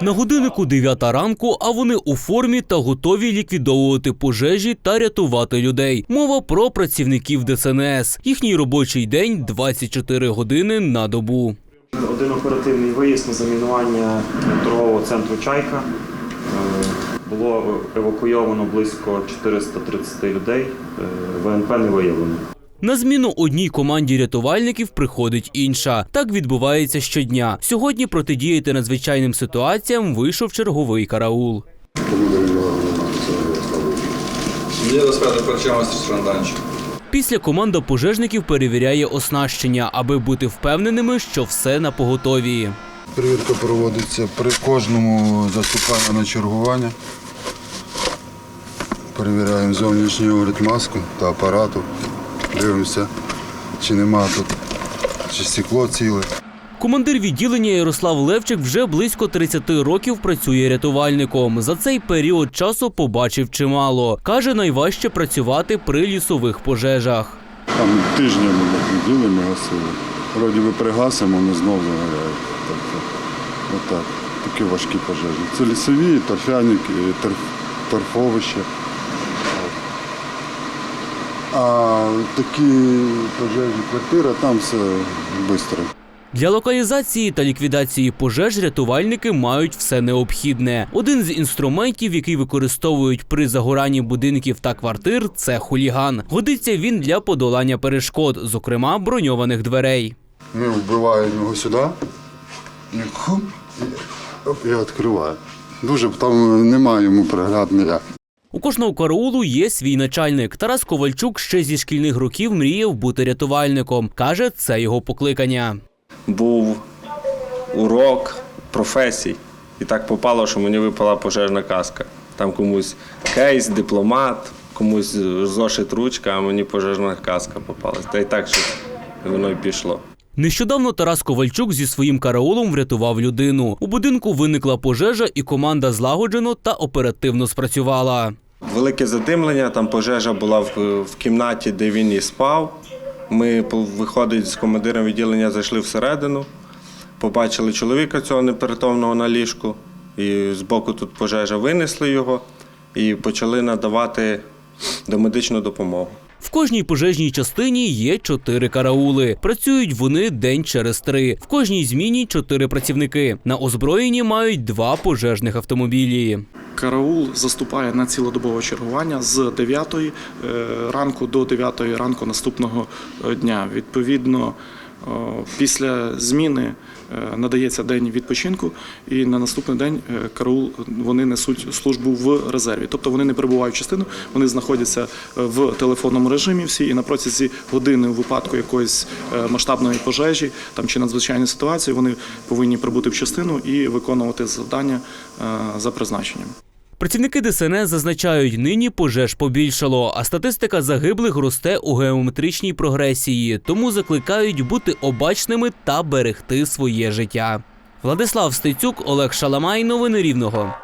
На годиннику 9 ранку, а вони у формі та готові ліквідовувати пожежі та рятувати людей. Мова про працівників ДСНС. Їхній робочий день 24 години на добу. Один оперативний виїзд на замінування торгового центру Чайка. Е, Було евакуйовано близько 430 людей. Е, ВНП не виявлено. На зміну одній команді рятувальників приходить інша. Так відбувається щодня. Сьогодні протидіяти надзвичайним ситуаціям вийшов черговий караул. Після команда пожежників перевіряє оснащення, аби бути впевненими, що все на поготові. Перевірка проводиться при кожному заступанні на чергування. Перевіряємо зовнішній огляд маски та апарату. Дивимося, чи нема тут, чи стекло ціле. Командир відділення Ярослав Левчик вже близько 30 років працює рятувальником. За цей період часу побачив чимало. Каже, найважче працювати при лісових пожежах. Там тижнями неділи ми гасили. Вроді би пригасимо, вони знову загоряють. Тобто, отак. Такі важкі пожежі. Це лісові, торфяники, торф- торфовища. А такі пожежі квартира, там все швидко. Для локалізації та ліквідації пожеж рятувальники мають все необхідне. Один з інструментів, який використовують при загоранні будинків та квартир, це хуліган. Годиться він для подолання перешкод, зокрема броньованих дверей. Ми вбиваємо його сюди, і і, відкриваю. Дуже там немає йому ніяк. У кожного караулу є свій начальник. Тарас Ковальчук ще зі шкільних років мріяв бути рятувальником. Каже, це його покликання. був урок професій. І так попало, що мені випала пожежна каска. Там комусь кейс, дипломат, комусь зошит ручка, а мені пожежна каска попалась. Та й так що воно й пішло. Нещодавно Тарас Ковальчук зі своїм караулом врятував людину. У будинку виникла пожежа, і команда злагоджено та оперативно спрацювала. Велике задимлення, там пожежа була в, в кімнаті, де він і спав. Ми, виходить, з командиром відділення зайшли всередину, побачили чоловіка цього непритомного на ліжку, і збоку тут пожежа винесли його і почали надавати домедичну допомогу. В кожній пожежній частині є чотири караули. Працюють вони день через три. В кожній зміні чотири працівники. На озброєнні мають два пожежних автомобілі. Караул заступає на цілодобове чергування з 9 е, ранку до 9 ранку наступного е, дня. Відповідно, після зміни е, надається день відпочинку, і на наступний день караул вони несуть службу в резерві. Тобто вони не перебувають в частину, вони знаходяться в телефонному режимі всі, і на протязі години у випадку якоїсь масштабної пожежі там чи надзвичайної ситуації вони повинні прибути в частину і виконувати завдання за призначенням. Працівники ДСНС зазначають, нині пожеж побільшало, а статистика загиблих росте у геометричній прогресії, тому закликають бути обачними та берегти своє життя. Владислав Стецюк, Олег Шаламай. Новини Рівного.